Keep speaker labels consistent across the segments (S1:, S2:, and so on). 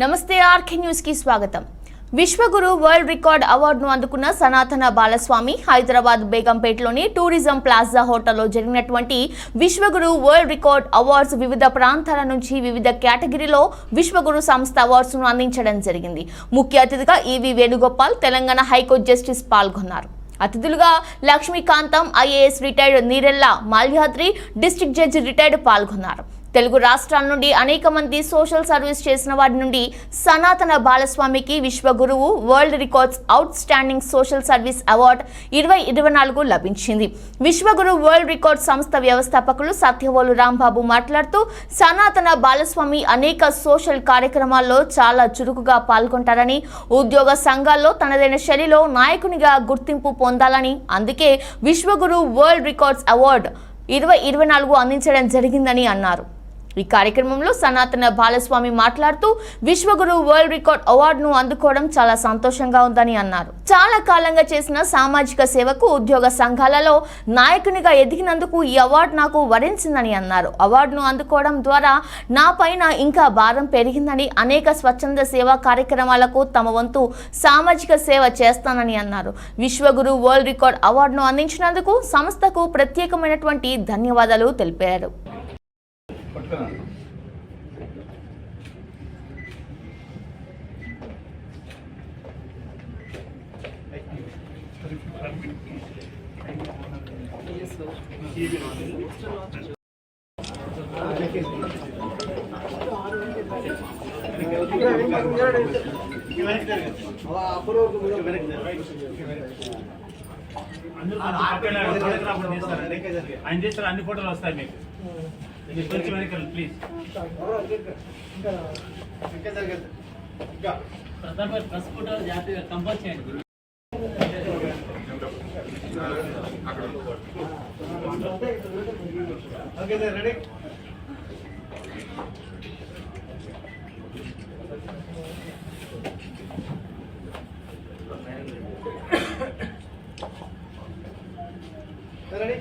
S1: నమస్తే ఆర్కే న్యూస్కి స్వాగతం. విశ్వగురు వరల్డ్ రికార్డ్ అవార్డును అందుకున్న సనాతన బాలస్వామి హైదరాబాద్ బేగంపేటలోని టూరిజం ప్లాజా హోటల్లో జరిగినటువంటి విశ్వగురు వరల్డ్ రికార్డ్ అవార్డ్స్ వివిధ ప్రాంతాల నుంచి వివిధ కేటగిరీలో విశ్వగురు సంస్థ అవార్డ్స్ను అందించడం జరిగింది. ముఖ్య అతిథిగా E V Venugopal Telangana high court justice పాల్గొన్నారు. అతిథులుగా Lakshmikantham IAS retired Neerella Malyadri district judge retired పాల్గొన్నారు. తెలుగు రాష్ట్రాల నుండి అనేక మంది సోషల్ సర్వీస్ చేసిన వారి నుండి సనాతన బాలస్వామికి విశ్వగురువు world records outstanding social service award ఇరవై ఇరవై నాలుగు లభించింది. విశ్వగురు వరల్డ్ రికార్డ్ సంస్థ వ్యవస్థాపకులు సత్యవోలు రాంబాబు మాట్లాడుతూ సనాతన బాలస్వామి అనేక సోషల్ కార్యక్రమాల్లో చాలా చురుకుగా పాల్గొంటారని ఉద్యోగ సంఘాల్లో తనదైన శైలిలో నాయకునిగా గుర్తింపు పొందాలని అందుకే విశ్వగురు వరల్డ్ రికార్డ్స్ అవార్డు ఇరవై ఇరవై నాలుగు అందించడం జరిగిందని అన్నారు. ఈ కార్యక్రమంలో సనాతన బాలస్వామి మాట్లాడుతూ విశ్వగురు వరల్డ్ రికార్డ్ అవార్డును అందుకోవడం చాలా సంతోషంగా ఉందని అన్నారు. చాలా కాలంగా చేసిన సామాజిక సేవకు ఉద్యోగ సంఘాలలో నాయకునిగా ఎదిగినందుకు ఈ అవార్డు నాకు వరించిందని అన్నారు. అవార్డును అందుకోవడం ద్వారా నా పైన ఇంకా భారం పెరిగిందని అనేక స్వచ్ఛంద సేవా కార్యక్రమాలకు తమ వంతు సామాజిక సేవ చేస్తానని అన్నారు. విశ్వగురు వరల్డ్ రికార్డ్ అవార్డును అందించినందుకు సంస్థకు ప్రత్యేకమైనటువంటి ధన్యవాదాలు తెలిపారు.
S2: పట్టుకురా
S3: ఆయన చేస్తారు అన్ని ఫోటోలు వస్తాయి మీకు ప్లీజ్
S4: ప్రతాప్ గారు ప్రెస్ ఫోటో జాగ్రత్తగా కంపోజ్ చేయండి.
S2: Okay sir ready ready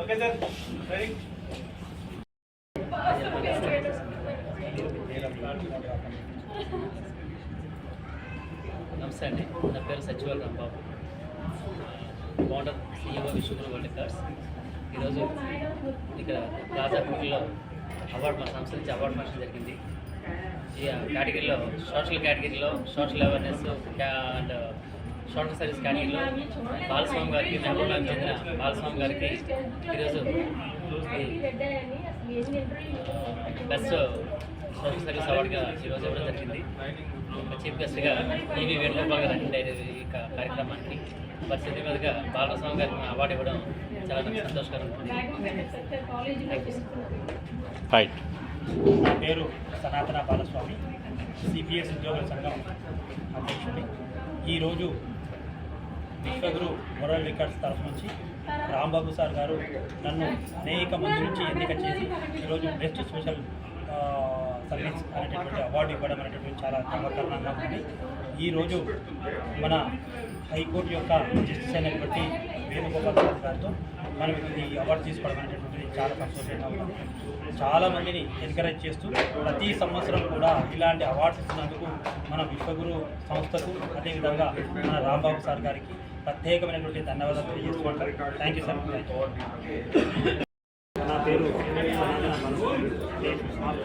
S2: okay sir ready
S4: నమస్తే అండి. నా పేరు సచివాల Rambabu. Founder CEO Vishwaguru world cards ఈరోజు ఇక్కడ ప్లాజా హోటల్లో అవార్డు మా సంస్థ నుంచి అవార్డు ఫంక్షన్ జరిగింది. ఈ కేటగిరీలో సోషల్ కేటగిరీలో social awareness and social service కేటగిరీలో బాలస్వామి గారికి మహబూబ్నగర్ చెందిన బాలస్వామి గారికి ఈరోజు బెస్ట్ సోషల్ సర్వీస్ అవార్డుగా ఈరోజు ఇవ్వడం జరిగింది. చీఫ్ గెస్ట్గా ఈవీ వేణుగోపాల్ గారు అటెండ్ అయ్యారు ఈ కార్యక్రమానికి. పరిస్థితి మీదుగా బాలస్వామి గారికి అవార్డు ఇవ్వడం చాలా సంతోషకరంగా
S3: నా పేరు సనాతన బాలస్వామి సిపిఎస్ ఉద్యోగుల సంఘం అధ్యక్షుడి. ఈరోజు విశ్వగురు వరల్డ్ రికార్డ్స్ తరఫు నుంచి రాంబాబు సార్ గారు నన్ను అనేక మంది నుంచి ఎన్నిక చేసి ఈరోజు బెస్ట్ సోషల్ సర్వీస్ అనేటటువంటి అవార్డు ఇవ్వడం అనేటటువంటి చాలా గర్వకారణంగా ఉంది. ఈరోజు మన హైకోర్టు యొక్క జస్టిస్ అయినటువంటి వేణుగోపాల్ గారి గారితో మనం ఈ అవార్డు తీసుకోవడం అనేటటువంటిది చాలా సంతోషంగా ఉంది. చాలా మందిని ఎంకరేజ్ చేస్తూ ప్రతి సంవత్సరం కూడా ఇలాంటి అవార్డ్స్ ఇచ్చినందుకు మన విశ్వగురు సంస్థకు అదేవిధంగా మన రాంబాబు సార్ గారికి ప్రత్యేకమైనటువంటి ధన్యవాదాలు తెలియజేసుకుంటారు థ్యాంక్ యూ సార్ నా పేరు సనాతన మనస్వామి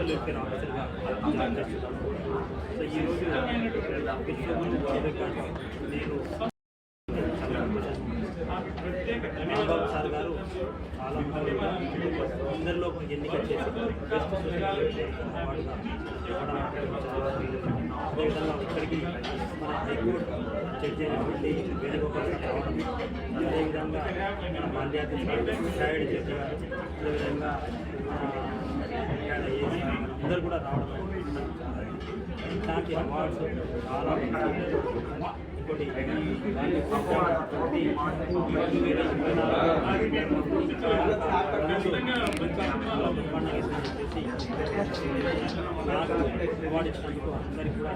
S3: నేను ఆఫీసర్గా? చేస్తున్నాను సో ఈరోజు నేను రాంబాబు సార్ గారు చాలా అందరిలో ఎన్నిక చేసి బెస్ట్ అదేవిధంగా ఇక్కడికి మన హైకోర్టు జడ్జి అయినటువంటి వేణుగోపాల్ రావడం అదేవిధంగా మన మాల్యాది రిటైర్డ్ జడ్జి గారు అదేవిధంగా అందరు కూడా రావడం ఇలాంటి అవార్డ్స్ చాలా ఇంకోటి నాకు అవార్డు ఇచ్చినందుకు అందరికీ కూడా